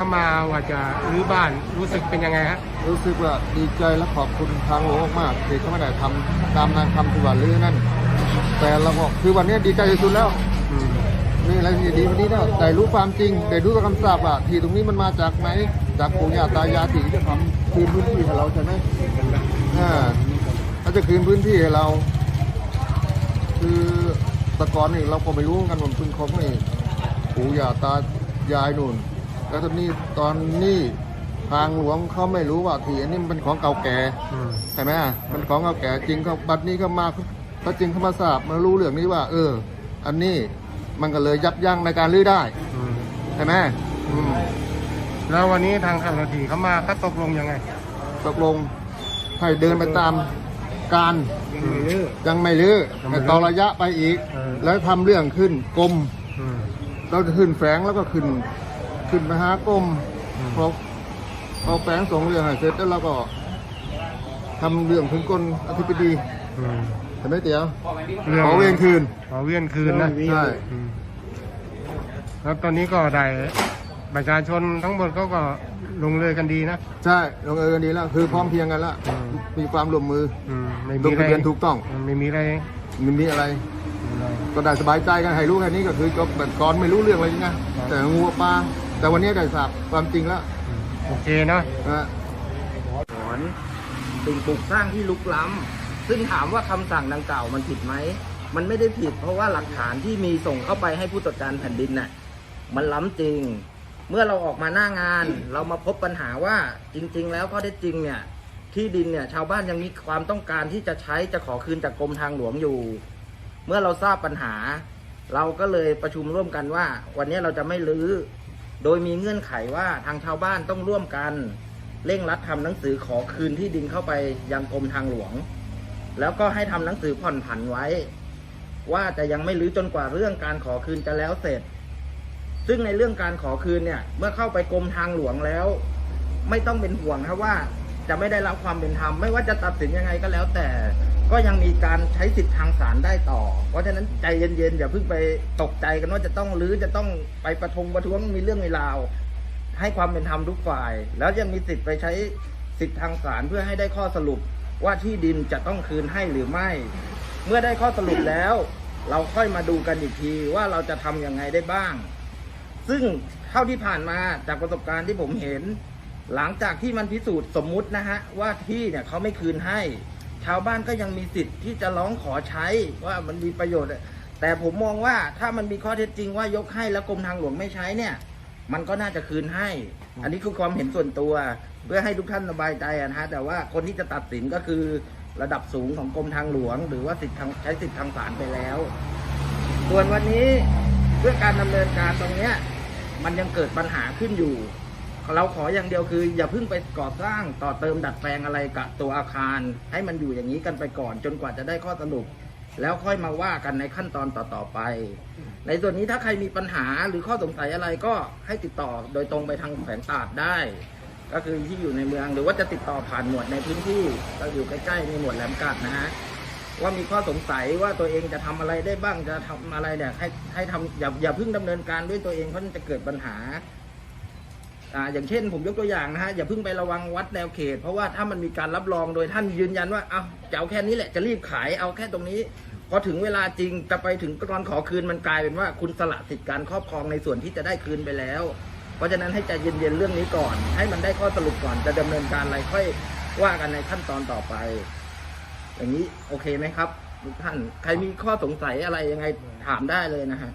เข้ามาว่าจะรื้อบ้านรู้สึกเป็นยังไงฮะรู้สึกว่าดีใจและขอบคุณทางหลวงมากๆที่เขาไม่ได้ทำตามนางคำที่ว่าลือนั่น แต่เราก็คือวันนี้ดีใจที่สุดแล้วอืมนี่อะไรที่ดีวันนี้นะได้รู้ความจริงได้รู้คำสาบว่าที่ตรงนี้มันมาจากไหนจากปู่ย่าตายายที่จะทำคืนพื้นที่ให้เราใช่ไหมอ่าเขาจะคืนพื้นที่ให้เรา คือแตะกอนนี่เราก็ไม่รู้กันว่าพื้นของนี่ปู่ย่าตายายนู่น แล้วตอนนี้ตอนนี้ทางหลวงเขาไม่รู้ว่าที่อันนี้มันเป็นของเก่าแก่อืมใช่ไหมมันของเก่าแก่จริงเขาบัดนี้ก็มาเขาจริงเขามาทราบมารู้เรื่องนี้ว่า เออ อันนี้มันก็เลยยับยั้งในการลื้อได้อืมใช่ไหมอืมแล้ววันนี้ทางขับรถถีเขามาก็ตกลงยังไง ตกลงให้เดินไปตามการยังไม่รื้อยังไม่ลื้อยังไม่ให้ลื้อต่อระยะไปอีกเออแล้วทำเรื่องขึ้นกรมอืมเราจะขึ้นแฝงแล้วก็ขึ้น ขึ้นมหากรมอืม พอพอแฝงส่งเรื่องให้เสร็จแล้วเราก็ทำเรื่องถึงกรมอธิบดีอืมเห็นไหมเตี๋ยวเรื่องขอเวรคืนขอเวียนคืนนะใช่อืมแล้วตอนนี้ก็ได้ประชาชนทั้งหมดเขาก็ลงเลยกันดีนะ ใช่ลงเอยกันดีแล้วคือพร้อมเพรียงกันแล้วอืม มีความร่วมมืออืมไม่ลมีงอะไรทะเบียนถูกต้องไม่มีอะไร มันมีอะไรไม่มีอะไรก็ได้สบายใจกันให้รู้แค่นี้ก็คือจบแต่ก่อนไม่รู้เรื่องอะไรนะครับแต่งูปลา แต่วันนี้ได้ทราบความจริงแล้วอืมโอเคเนาะนะถอนสิ่งปลูกสร้างที่ลุกล้ำซึ่งถามว่าคำสั่งดังกล่าวมันผิดไหม มันไม่ได้ผิด เพราะว่าหลักฐานที่มีส่งเข้าไปให้ผู้ตรวจการแผ่นดินน่ะมันล้ำจริง เมื่อเราออกมาหน้างาน เรามาพบปัญหาว่าจริง ๆ แล้วข้อเท็จจริงเนี่ยที่ดินเนี่ยชาวบ้านยังมีความต้องการที่จะใช้จะขอคืนจากกรมทางหลวงอยู่ เมื่อเราทราบปัญหา เราก็เลยประชุมร่วมกันว่า วันนี้เราจะไม่รื้อ โดยมีเงื่อนไขว่าทางชาวบ้านต้องร่วมกันเร่งรัดทำหนังสือขอคืนที่ดินเข้าไปยังกรมทางหลวง แล้วก็ให้ทำหนังสือผ่อนผันไว้ ว่าจะยังไม่รื้อจนกว่าเรื่องการขอคืนจะแล้วเสร็จ ซึ่งในเรื่องการขอคืนเนี่ย เมื่อเข้าไปกรมทางหลวงแล้ว ไม่ต้องเป็นห่วงครับว่าจะไม่ได้รับความเป็นธรรมไม่ว่าจะตัดสินยังไงก็แล้วแต่ ก็ยังมีการใช้สิทธิ์ทางศาลได้ต่อ เพราะฉะนั้นใจเย็นๆอย่าเพิ่งไปตกใจกันว่าจะต้องรื้อจะต้องไปประทงประท้วงมีเรื่องมีราว ให้ความเป็นธรรมทุกฝ่าย แล้วยังมีสิทธิ์ไปใช้สิทธิ์ทางศาลเพื่อให้ได้ข้อสรุปว่าที่ดินจะต้องคืนให้หรือไม่ เมื่อได้ข้อสรุปแล้ว เราค่อยมาดูกันอีกทีว่าเราจะทำยังไงได้บ้าง ซึ่งเท่าที่ผ่านมาจากประสบการณ์ที่ผมเห็น หลังจากที่มันพิสูจน์สมมุตินะฮะว่าที่เนี่ยเขาไม่คืนให้ ชาวบ้านก็ยังมีสิทธิ์ที่จะร้องขอใช้ว่ามันมีประโยชน์ แต่ผมมองว่าถ้ามันมีข้อเท็จจริงว่ายกให้แล้วกรมทางหลวงไม่ใช้เนี่ย มันก็น่าจะคืนให้ อันนี้คือความเห็นส่วนตัว เพื่อให้ทุกท่านสบายใจนะฮะแต่ว่าคนที่จะตัดสินก็คือระดับสูงของกรมทางหลวง หรือว่าสิทธิ์ทางใช้สิทธิ์ทางศาลไปแล้ว ส่วนวันนี้เพื่อการดำเนินการตรงเนี้ยมันยังเกิดปัญหาขึ้นอยู่ เราขออย่างเดียวคือ อย่าเพิ่งไปก่อสร้างต่อเติมดัดแปลงอะไรกับตัวอาคาร ให้มันอยู่อย่างนี้กันไปก่อน จนกว่าจะได้ข้อสรุป แล้วค่อยมาว่ากันในขั้นตอนต่อๆไป ในส่วนนี้ถ้าใครมีปัญหาหรือข้อสงสัยอะไรก็ให้ติดต่อโดยตรงไปทางแขวงตาดได้ ก็คือที่อยู่ในเมืองหรือว่าจะติดต่อผ่านหมวดในพื้นที่ก็อยู่ใกล้ๆในหมวดแหลมกัดนะฮะว่ามีข้อสงสัยว่าตัวเองจะทำอะไรได้บ้างจะทำอะไรเนี่ยให้ให้ทำอย่าอย่าเพิ่งดำเนินการด้วยตัวเองเพราะมันจะเกิดปัญหา อ่าอย่างเช่นผมยกตัวอย่างนะฮะอย่าเพิ่งไประวังวัดแนวเขต เพราะว่าถ้ามันมีการรับรองโดยท่านยืนยันว่าเอาจะเอาแค่นี้แหละจะรีบขายเอาแค่ตรงนี้พอถึงเวลาจริงจะไปถึงตอนขอคืนมันกลายเป็นว่าคุณสละสิทธิการครอบครองในส่วนที่จะได้คืนไปแล้ว เพราะฉะนั้นให้ใจเย็นๆเรื่องนี้ก่อน ให้มันได้ข้อสรุปก่อนจะดำเนินการอะไรค่อยว่ากันในขั้นตอนต่อไป อย่างนี้โอเคไหมครับทุกท่านใครมีข้อสงสัยอะไรยังไงถามได้เลยนะฮะ